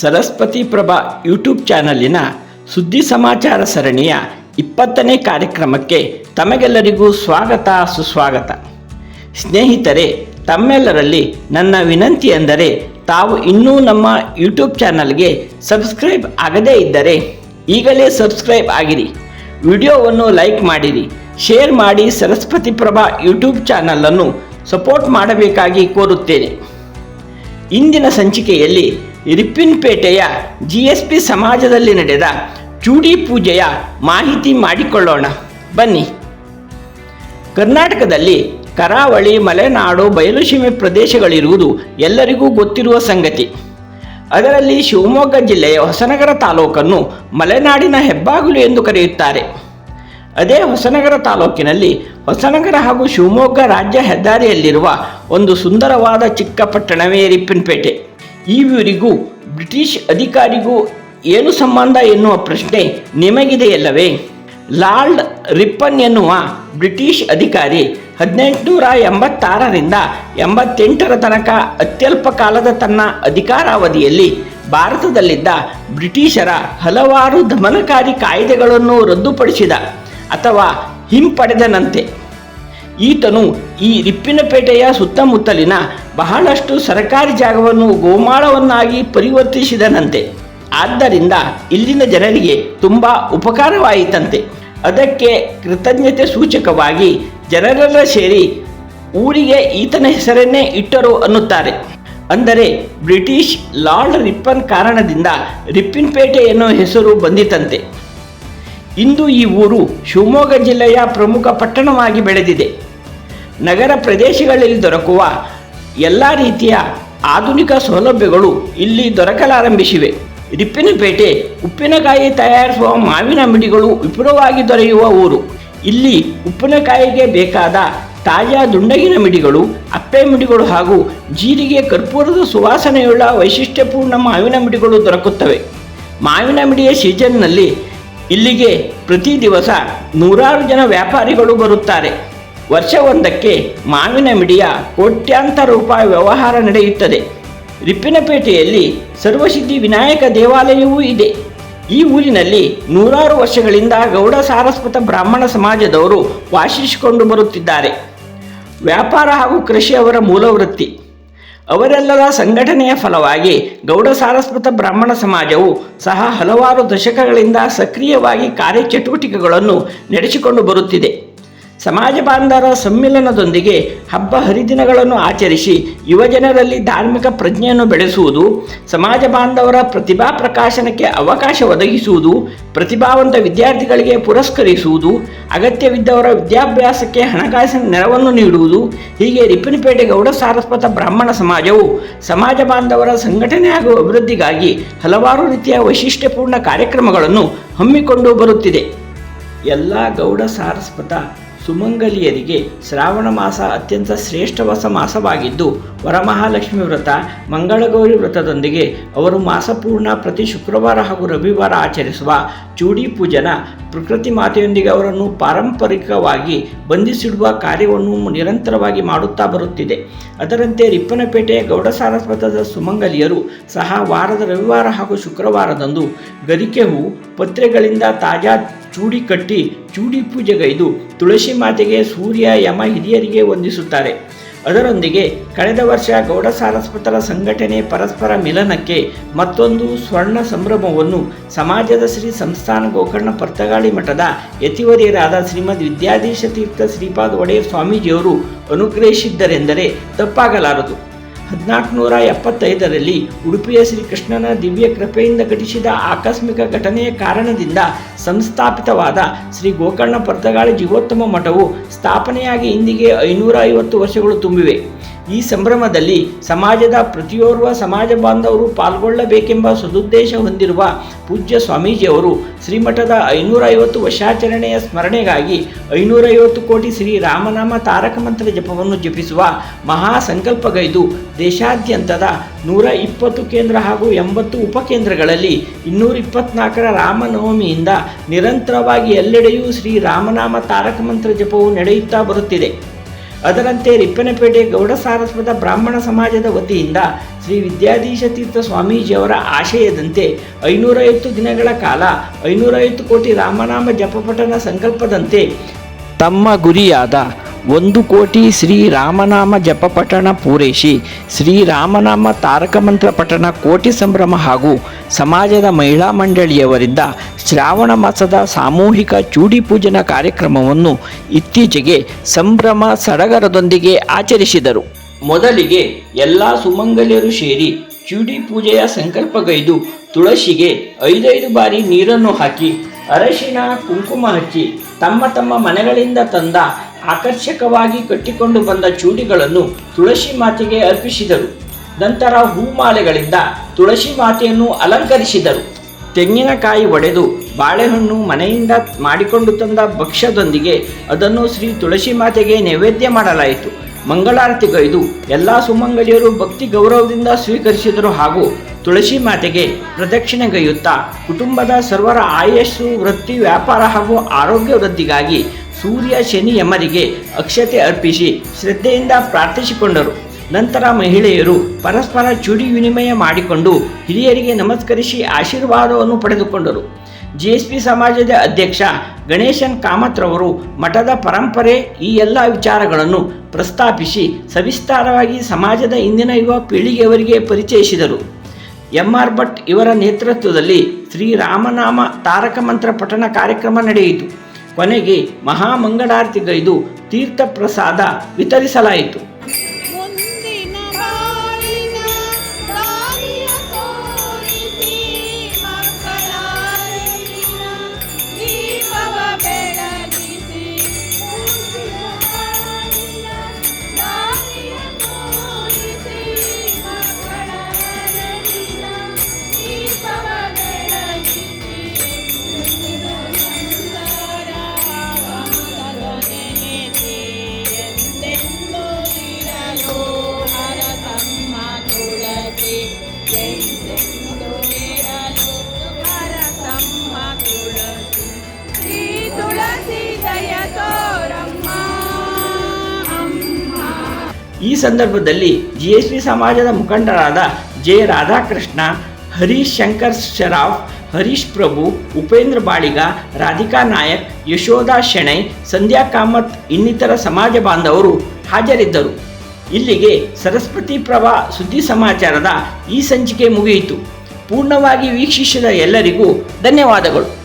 Saraswati Prabha YouTube ಚಾನಲಿನ ಸುದ್ದಿ ಸಮಾಚಾರ ಸರಣಿಯ ಇಪ್ಪತ್ತನೇ ಕಾರ್ಯಕ್ರಮಕ್ಕೆ ತಮಗೆಲ್ಲರಿಗೂ ಸ್ವಾಗತ ಸುಸ್ವಾಗತ. ಸ್ನೇಹಿತರೆ, ತಮ್ಮೆಲ್ಲರಲ್ಲಿ ನನ್ನ ವಿನಂತಿ ಎಂದರೆ ತಾವು ಇನ್ನೂ ನಮ್ಮ ಯೂಟ್ಯೂಬ್ ಚಾನಲ್ಗೆ ಸಬ್ಸ್ಕ್ರೈಬ್ ಆಗದೇ ಇದ್ದರೆ ಈಗಲೇ ಸಬ್ಸ್ಕ್ರೈಬ್ ಆಗಿರಿ. ವಿಡಿಯೋವನ್ನು ಲೈಕ್ ಮಾಡಿರಿ. ಶೇರ್ ಮಾಡಿ ಸರಸ್ವತಿ ಪ್ರಭಾ ಯೂಟ್ಯೂಬ್ ಚಾನಲನ್ನು ಸಪೋರ್ಟ್ ಮಾಡಬೇಕಾಗಿ ಕೋರುತ್ತೇನೆ. ಇಂದಿನ ಸಂಚಿಕೆಯಲ್ಲಿ ರಿಪ್ಪಿನ್ಪೇಟೆಯ ಜಿ ಎಸ್ ಪಿ ಸಮಾಜದಲ್ಲಿ ನಡೆದ ಚೂಡಿ ಪೂಜೆಯ ಮಾಹಿತಿ ಮಾಡಿಕೊಳ್ಳೋಣ. ಬನ್ನಿ. ಕರ್ನಾಟಕದಲ್ಲಿ ಕರಾವಳಿ, ಮಲೆನಾಡು, ಬಯಲುಸೀಮೆ ಪ್ರದೇಶಗಳಿರುವುದು ಎಲ್ಲರಿಗೂ ಗೊತ್ತಿರುವ ಸಂಗತಿ. ಅದರಲ್ಲಿ ಶಿವಮೊಗ್ಗ ಜಿಲ್ಲೆಯ ಹೊಸನಗರ ತಾಲೂಕನ್ನು ಮಲೆನಾಡಿನ ಹೆಬ್ಬಾಗಿಲು ಎಂದು ಕರೆಯುತ್ತಾರೆ. ಅದೇ ಹೊಸನಗರ ತಾಲೂಕಿನಲ್ಲಿ ಹೊಸನಗರ ಹಾಗೂ ಶಿವಮೊಗ್ಗ ರಾಜ್ಯ ಹೆದ್ದಾರಿಯಲ್ಲಿರುವ ಒಂದು ಸುಂದರವಾದ ಚಿಕ್ಕ ಪಟ್ಟಣವೇ ರಿಪ್ಪನ್ಪೇಟೆ ಈ ಊರಿಗೂ ಬ್ರಿಟಿಷ್ ಅಧಿಕಾರಿಗೂ ಏನು ಸಂಬಂಧ ಎನ್ನುವ ಪ್ರಶ್ನೆ ನಿಮಗಿದೆಯಲ್ಲವೇ? ಲಾರ್ಡ್ ರಿಪ್ಪನ್ ಎನ್ನುವ ಬ್ರಿಟಿಷ್ ಅಧಿಕಾರಿ ಹದಿನೆಂಟುನೂರ ಎಂಬತ್ತಾರರಿಂದ ಎಂಬತ್ತೆಂಟರ ತನಕ ಅತ್ಯಲ್ಪ ಕಾಲದ ತನ್ನ ಅಧಿಕಾರಾವಧಿಯಲ್ಲಿ ಭಾರತದಲ್ಲಿದ್ದ ಬ್ರಿಟಿಷರ ಹಲವಾರು ದಮನಕಾರಿ ಕಾಯ್ದೆಗಳನ್ನು ರದ್ದುಪಡಿಸಿದ ಅಥವಾ ಹಿಂಪಡೆದನಂತೆ. ಈತನು ಈ ರಿಪ್ಪಿನಪೇಟೆಯ ಸುತ್ತಮುತ್ತಲಿನ ಬಹಳಷ್ಟು ಸರಕಾರಿ ಜಾಗವನ್ನು ಗೋಮಾಳವನ್ನಾಗಿ ಪರಿವರ್ತಿಸಿದನಂತೆ. ಆದ್ದರಿಂದ ಇಲ್ಲಿನ ಜನರಿಗೆ ತುಂಬ ಉಪಕಾರವಾಯಿತಂತೆ. ಅದಕ್ಕೆ ಕೃತಜ್ಞತೆ ಸೂಚಕವಾಗಿ ಜನರೆಲ್ಲ ಸೇರಿ ಊರಿಗೆ ಈತನ ಹೆಸರನ್ನೇ ಇಟ್ಟರು ಅನ್ನುತ್ತಾರೆ. ಅಂದರೆ ಬ್ರಿಟಿಷ್ ಲಾರ್ಡ್ ರಿಪ್ಪನ್ ಕಾರಣದಿಂದ ರಿಪ್ಪಿನ್ಪೇಟೆ ಎನ್ನುವ ಹೆಸರು ಬಂದಿತಂತೆ. ಇಂದು ಈ ಊರು ಶಿವಮೊಗ್ಗ ಜಿಲ್ಲೆಯ ಪ್ರಮುಖ ಪಟ್ಟಣವಾಗಿ ಬೆಳೆದಿದೆ. ನಗರ ಪ್ರದೇಶಗಳಲ್ಲಿ ದೊರಕುವ ಎಲ್ಲ ರೀತಿಯ ಆಧುನಿಕ ಸೌಲಭ್ಯಗಳು ಇಲ್ಲಿ ದೊರಕಲಾರಂಭಿಸಿವೆ. ರಿಪ್ಪಿನಪೇಟೆ, ಉಪ್ಪಿನಕಾಯಿ ತಯಾರಿಸುವ ಮಾವಿನ ಮಿಡಿಗಳು ವಿಪುಲವಾಗಿ ದೊರೆಯುವ ಊರು. ಇಲ್ಲಿ ಉಪ್ಪಿನಕಾಯಿಗೆ ಬೇಕಾದ ತಾಜಾ ದುಂಡಗಿನ ಮಿಡಿಗಳು ಅಪ್ಪೆ ಮಿಡಿಗಳು ಹಾಗೂ ಜೀರಿಗೆ ಕರ್ಪೂರದ ಸುವಾಸನೆಯುಳ್ಳ ವೈಶಿಷ್ಟ್ಯಪೂರ್ಣ ಮಾವಿನ ಮಿಡಿಗಳು ದೊರಕುತ್ತವೆ. ಮಾವಿನ ಮಿಡಿಯ ಸೀಸನ್ನಲ್ಲಿ ಇಲ್ಲಿಗೆ ಪ್ರತಿ ದಿವಸ ನೂರಾರು ಜನ ವ್ಯಾಪಾರಿಗಳು ಬರುತ್ತಾರೆ. ವರ್ಷವೊಂದಕ್ಕೆ ಮಾವಿನ ಮಿಡಿಯ ಕೋಟ್ಯಾಂತರ ರೂಪಾಯಿ ವ್ಯವಹಾರ ನಡೆಯುತ್ತದೆ. ರಿಪ್ಪಿನಪೇಟೆಯಲ್ಲಿ ಸರ್ವಸಿದ್ಧಿ ವಿನಾಯಕ ದೇವಾಲಯವೂ ಇದೆ. ಈ ಊರಿನಲ್ಲಿ ನೂರಾರು ವರ್ಷಗಳಿಂದ ಗೌಡ ಸಾರಸ್ವತ ಬ್ರಾಹ್ಮಣ ಸಮಾಜದವರು ವಾಸಿಸಿಕೊಂಡು ಬರುತ್ತಿದ್ದಾರೆ. ವ್ಯಾಪಾರ ಹಾಗೂ ಕೃಷಿ ಅವರ ಮೂಲ ವೃತ್ತಿ ಅವರೆಲ್ಲರ ಸಂಘಟನೆಯ ಫಲವಾಗಿ ಗೌಡ ಸಾರಸ್ವತ ಬ್ರಾಹ್ಮಣ ಸಮಾಜವು ಸಹ ಹಲವಾರು ದಶಕಗಳಿಂದ ಸಕ್ರಿಯವಾಗಿ ಕಾರ್ಯಚಟುವಟಿಕೆಗಳನ್ನು ನಡೆಸಿಕೊಂಡು ಬರುತ್ತಿದೆ. ಸಮಾಜ ಬಾಂಧವರ ಸಮ್ಮಿಲನದೊಂದಿಗೆ ಹಬ್ಬ ಹರಿದಿನಗಳನ್ನು ಆಚರಿಸಿ ಯುವಜನರಲ್ಲಿ ಧಾರ್ಮಿಕ ಪ್ರಜ್ಞೆಯನ್ನು ಬೆಳೆಸುವುದು, ಸಮಾಜ ಬಾಂಧವರ ಪ್ರತಿಭಾ ಪ್ರಕಾಶನಕ್ಕೆ ಅವಕಾಶ ಒದಗಿಸುವುದು, ಪ್ರತಿಭಾವಂತ ವಿದ್ಯಾರ್ಥಿಗಳಿಗೆ ಪುರಸ್ಕರಿಸುವುದು, ಅಗತ್ಯವಿದ್ದವರ ವಿದ್ಯಾಭ್ಯಾಸಕ್ಕೆ ಹಣಕಾಸಿನ ನೆರವನ್ನು ನೀಡುವುದು, ಹೀಗೆ ರಿಪ್ಪನಪೇಟೆ ಗೌಡ ಸಾರಸ್ವತ ಬ್ರಾಹ್ಮಣ ಸಮಾಜವು ಸಮಾಜ ಬಾಂಧವರ ಸಂಘಟನೆ ಹಾಗೂ ಅಭಿವೃದ್ಧಿಗಾಗಿ ಹಲವಾರು ರೀತಿಯ ವೈಶಿಷ್ಟ್ಯಪೂರ್ಣ ಕಾರ್ಯಕ್ರಮಗಳನ್ನು ಹಮ್ಮಿಕೊಂಡು ಬರುತ್ತಿದೆ. ಎಲ್ಲ ಗೌಡ ಸಾರಸ್ವತ ಸುಮಂಗಲಿಯರಿಗೆ ಶ್ರಾವಣ ಮಾಸ ಅತ್ಯಂತ ಶ್ರೇಷ್ಠವಾಸ ಮಾಸವಾಗಿದ್ದು, ವರಮಹಾಲಕ್ಷ್ಮಿ ವ್ರತ, ಮಂಗಳಗೌರಿ ವ್ರತದೊಂದಿಗೆ ಅವರು ಮಾಸಪೂರ್ಣ ಪ್ರತಿ ಶುಕ್ರವಾರ ಹಾಗೂ ರವಿವಾರ ಆಚರಿಸುವ ಚೂಡಿ ಪೂಜನ ಪ್ರಕೃತಿ ಮಾತೆಯೊಂದಿಗೆ ಅವರನ್ನು ಪಾರಂಪರಿಕವಾಗಿ ಬಂಧಿಸಿಡುವ ಕಾರ್ಯವನ್ನು ನಿರಂತರವಾಗಿ ಮಾಡುತ್ತಾ ಬರುತ್ತಿದೆ. ಅದರಂತೆ ರಿಪ್ಪನಪೇಟೆಯ ಗೌಡ ಸಾರಸ್ವತದ ಸುಮಂಗಲಿಯರು ಸಹ ವಾರದ ರವಿವಾರ ಹಾಗೂ ಶುಕ್ರವಾರದಂದು ಗರಿಕೆ ಹೂ ಪತ್ರೆಗಳಿಂದ ತಾಜಾ ಚೂಡಿ ಕಟ್ಟಿ ಚೂಡಿ ಪೂಜೆಗೈದು ತುಳಸಿ ಮಾತೆಗೆ ಸೂರ್ಯ ಯಮ ಹಿರಿಯರಿಗೆ ವಂದಿಸುತ್ತಾರೆ. ಅದರೊಂದಿಗೆ ಕಳೆದ ವರ್ಷ ಗೌಡ ಸಾರಸ್ವತರ ಸಂಘಟನೆ ಪರಸ್ಪರ ಮಿಲನಕ್ಕೆ ಮತ್ತೊಂದು ಸ್ವರ್ಣ ಸಂಭ್ರಮವನ್ನು ಸಮಾಜದ ಶ್ರೀ ಸಂಸ್ಥಾನ ಗೋಕರ್ಣ ಪರ್ತಗಾಳಿ ಮಠದ ಯತಿವರಿಯರಾದ ಶ್ರೀಮದ್ ವಿದ್ಯಾಧೀಶ ತೀರ್ಥ ಶ್ರೀಪಾದ ಒಡೆಯರ್ ಸ್ವಾಮೀಜಿಯವರು ಅನುಗ್ರಹಿಸಿದ್ದರೆಂದರೆ ತಪ್ಪಾಗಲಾರದು. ಹದಿನಾಲ್ಕುನೂರ ಎಪ್ಪತ್ತೈದರಲ್ಲಿ ಉಡುಪಿಯ ಶ್ರೀಕೃಷ್ಣನ ದಿವ್ಯ ಕೃಪೆಯಿಂದ ಘಟಿಸಿದ ಆಕಸ್ಮಿಕ ಘಟನೆಯ ಕಾರಣದಿಂದ ಸಂಸ್ಥಾಪಿತವಾದ ಶ್ರೀ ಗೋಕರ್ಣ ಪರ್ತಗಾಳಿ ಜೀವೋತ್ತಮ ಮಠವು ಸ್ಥಾಪನೆಯಾಗಿ ಇಂದಿಗೆ ಐನೂರ ಐವತ್ತು ವರ್ಷಗಳು ತುಂಬಿವೆ. ಈ ಸಂಭ್ರಮದಲ್ಲಿ ಸಮಾಜದ ಪ್ರತಿಯೋರ್ವ ಸಮಾಜ ಬಾಂಧವರು ಪಾಲ್ಗೊಳ್ಳಬೇಕೆಂಬ ಸದುದ್ದೇಶ ಹೊಂದಿರುವ ಪೂಜ್ಯ ಸ್ವಾಮೀಜಿಯವರು ಶ್ರೀಮಠದ ಐನೂರ ಐವತ್ತು ವರ್ಷಾಚರಣೆಯ ಸ್ಮರಣೆಗಾಗಿ ಐನೂರೈವತ್ತು ಕೋಟಿ ಶ್ರೀ ರಾಮನಾಮ ತಾರಕ ಮಂತ್ರ ಜಪವನ್ನು ಜಪಿಸುವ ಮಹಾ ಸಂಕಲ್ಪಗೈದು ದೇಶಾದ್ಯಂತದ ನೂರ ಇಪ್ಪತ್ತು ಕೇಂದ್ರ ಹಾಗೂ ಎಂಬತ್ತು ಉಪಕೇಂದ್ರಗಳಲ್ಲಿ ಇನ್ನೂರ ಇಪ್ಪತ್ನಾಲ್ಕರ ರಾಮನವಮಿಯಿಂದ ನಿರಂತರವಾಗಿ ಎಲ್ಲೆಡೆಯೂ ಶ್ರೀ ರಾಮನಾಮ ತಾರಕ ಮಂತ್ರ ಜಪವು ನಡೆಯುತ್ತಾ ಬರುತ್ತಿದೆ. ಅದರಂತೆ ರಿಪ್ಪನಪೇಟೆ ಗೌಡ ಸಾರಸ್ವತ ಬ್ರಾಹ್ಮಣ ಸಮಾಜದ ವತಿಯಿಂದ ಶ್ರೀ ವಿದ್ಯಾಧೀಶ ತೀರ್ಥ ಸ್ವಾಮೀಜಿಯವರ ಆಶಯದಂತೆ ಐನೂರೈವತ್ತು ದಿನಗಳ ಕಾಲ ಐನೂರೈವತ್ತು ಕೋಟಿ ರಾಮನಾಮ ಜಪಪಠನ ಸಂಕಲ್ಪದಂತೆ ತಮ್ಮ ಗುರಿಯಾದ ಒಂದು ಕೋಟಿ ಶ್ರೀರಾಮನಾಮ ಜಪಪಠಣ ಪೂರೈಸಿ ಶ್ರೀರಾಮನಾಮ ತಾರಕ ಮಂತ್ರ ಪಠಣ ಕೋಟಿ ಸಂಭ್ರಮ ಹಾಗೂ ಸಮಾಜದ ಮಹಿಳಾ ಮಂಡಳಿಯವರಿಂದ ಶ್ರಾವಣ ಮಾಸದ ಸಾಮೂಹಿಕ ಚೂಡಿ ಪೂಜನ ಕಾರ್ಯಕ್ರಮವನ್ನು ಇತ್ತೀಚೆಗೆ ಸಂಭ್ರಮ ಸಡಗರದೊಂದಿಗೆ ಆಚರಿಸಿದರು. ಮೊದಲಿಗೆ ಎಲ್ಲ ಸುಮಂಗಲಿಯರು ಸೇರಿ ಚೂಡಿ ಪೂಜೆಯ ಸಂಕಲ್ಪಗೈದು ತುಳಸಿಗೆ ಐದೈದು ಬಾರಿ ನೀರನ್ನು ಹಾಕಿ ಅರಶಿನ ಕುಂಕುಮ ಹಚ್ಚಿ ತಮ್ಮ ತಮ್ಮ ಮನೆಗಳಿಂದ ತಂದ ಆಕರ್ಷಕವಾಗಿ ಕಟ್ಟಿಕೊಂಡು ಬಂದ ಚೂಡಿಗಳನ್ನು ತುಳಸಿ ಮಾತೆಗೆ ಅರ್ಪಿಸಿದರು. ನಂತರ ಹೂಮಾಲೆಗಳಿಂದ ತುಳಸಿ ಮಾತೆಯನ್ನು ಅಲಂಕರಿಸಿದರು. ತೆಂಗಿನಕಾಯಿ ಒಡೆದು ಬಾಳೆಹಣ್ಣು ಮನೆಯಿಂದ ಮಾಡಿಕೊಂಡು ತಂದ ಭಕ್ಷ್ಯದೊಂದಿಗೆ ಅದನ್ನು ಶ್ರೀ ತುಳಸಿ ಮಾತೆಗೆ ನೈವೇದ್ಯ ಮಾಡಲಾಯಿತು. ಮಂಗಳಾರತಿಗೈದು ಎಲ್ಲ ಸುಮಂಗಲಿಯರು ಭಕ್ತಿ ಗೌರವದಿಂದ ಸ್ವೀಕರಿಸಿದರು ಹಾಗೂ ತುಳಸಿ ಮಾತೆಗೆ ಪ್ರದಕ್ಷಿಣೆಗೈಯುತ್ತಾ ಕುಟುಂಬದ ಸರ್ವರ ಆಯಸ್ಸು, ವೃತ್ತಿ, ವ್ಯಾಪಾರ ಹಾಗೂ ಆರೋಗ್ಯ ವೃದ್ಧಿಗಾಗಿ ಸೂರ್ಯ ಶನಿ ಯಮರಿಗೆ ಅಕ್ಷತೆ ಅರ್ಪಿಸಿ ಶ್ರದ್ಧೆಯಿಂದ ಪ್ರಾರ್ಥಿಸಿಕೊಂಡರು. ನಂತರ ಮಹಿಳೆಯರು ಪರಸ್ಪರ ಚುಡಿ ವಿನಿಮಯ ಮಾಡಿಕೊಂಡು ಹಿರಿಯರಿಗೆ ನಮಸ್ಕರಿಸಿ ಆಶೀರ್ವಾದವನ್ನು ಪಡೆದುಕೊಂಡರು. ಜಿ ಎಸ್ ಪಿ ಸಮಾಜದ ಅಧ್ಯಕ್ಷ ಗಣೇಶನ್ ಕಾಮತ್ರವರು ಮಠದ ಪರಂಪರೆ ಈ ಎಲ್ಲ ವಿಚಾರಗಳನ್ನು ಪ್ರಸ್ತಾಪಿಸಿ ಸವಿಸ್ತಾರವಾಗಿ ಸಮಾಜದ ಇಂದಿನ ಯುವ ಪೀಳಿಗೆಯವರಿಗೆ ಪರಿಚಯಿಸಿದರು. ಎಂ ಆರ್ ಭಟ್ ಇವರ ನೇತೃತ್ವದಲ್ಲಿ ಶ್ರೀರಾಮನಾಮ ತಾರಕ ಮಂತ್ರ ಪಠಣ ಕಾರ್ಯಕ್ರಮ ನಡೆಯಿತು. ಕೊನೆಗೆ ಮಹಾಮಂಗಳಾರತಿಗೈದು ತೀರ್ಥ ಪ್ರಸಾದ ವಿತರಿಸಲಾಯಿತು. ಈ ಸಂದರ್ಭದಲ್ಲಿ ಜಿ ಎಸ್ ಬಿ ಸಮಾಜದ ಮುಖಂಡರಾದ ಜೆ ರಾಧಾಕೃಷ್ಣ, ಹರೀಶ್ ಶಂಕರ್ ಶರಾಫ್, ಹರೀಶ್ ಪ್ರಭು, ಉಪೇಂದ್ರ ಬಾಳಿಗ, ರಾಧಿಕಾ ನಾಯಕ್, ಯಶೋಧಾ ಶೆಣೈ, ಸಂಧ್ಯಾ ಕಾಮತ್ ಇನ್ನಿತರ ಸಮಾಜ ಬಾಂಧವರು ಹಾಜರಿದ್ದರು. ಇಲ್ಲಿಗೆ ಸರಸ್ವತಿ ಪ್ರಭಾ ಸುದ್ದಿ ಸಮಾಚಾರದ ಈ ಸಂಚಿಕೆ ಮುಗಿಯಿತು. ಪೂರ್ಣವಾಗಿ ವೀಕ್ಷಿಸಿದ ಎಲ್ಲರಿಗೂ ಧನ್ಯವಾದಗಳು.